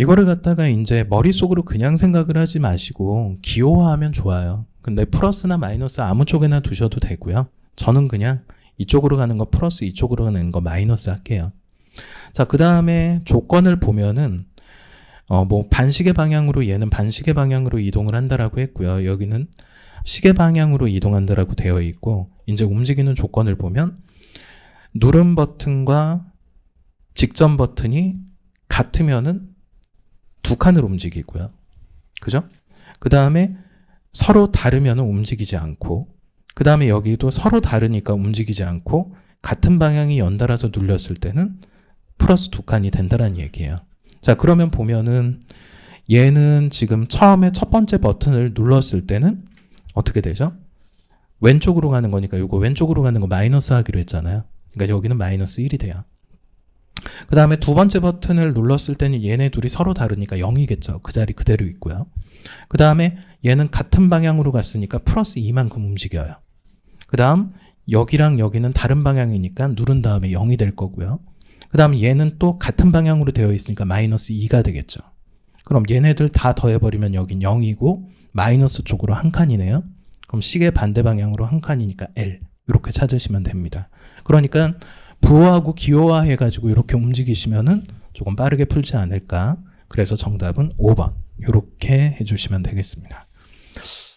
이거를 갖다가 이제 머릿속으로 그냥 생각을 하지 마시고 기호화하면 좋아요. 근데 플러스나 마이너스 아무 쪽에나 두셔도 되고요. 저는 그냥 이쪽으로 가는 거 플러스 이쪽으로 가는 거 마이너스 할게요. 자, 그 다음에 조건을 보면은 어, 뭐 반시계 방향으로 얘는 반시계 방향으로 이동을 한다라고 했고요. 여기는 시계 방향으로 이동한다라고 되어 있고 이제 움직이는 조건을 보면 누름 버튼과 직전 버튼이 같으면은 두 칸을 움직이고요. 그죠? 그 다음에 서로 다르면 움직이지 않고, 그 다음에 여기도 서로 다르니까 움직이지 않고, 같은 방향이 연달아서 눌렸을 때는 플러스 두 칸이 된다는 얘기예요. 자, 그러면 보면은 얘는 지금 처음에 첫 번째 버튼을 눌렀을 때는 어떻게 되죠? 왼쪽으로 가는 거니까 이거 왼쪽으로 가는 거 마이너스 하기로 했잖아요. 그러니까 여기는 마이너스 1이 돼요. 그 다음에 두 번째 버튼을 눌렀을 때는 얘네 둘이 서로 다르니까 0이겠죠. 그 자리 그대로 있고요. 그 다음에 얘는 같은 방향으로 갔으니까 플러스 2만큼 움직여요. 그 다음 여기랑 여기는 다른 방향이니까 누른 다음에 0이 될 거고요. 그 다음 얘는 또 같은 방향으로 되어 있으니까 마이너스 2가 되겠죠. 그럼 얘네들 다 더해버리면 여긴 0이고 마이너스 쪽으로 한 칸이네요. 그럼 시계 반대 방향으로 한 칸이니까 L 이렇게 찾으시면 됩니다. 그러니까 부호하고 기호화 해 가지고 이렇게 움직이시면은 조금 빠르게 풀지 않을까. 그래서 정답은 5번 이렇게 해주시면 되겠습니다.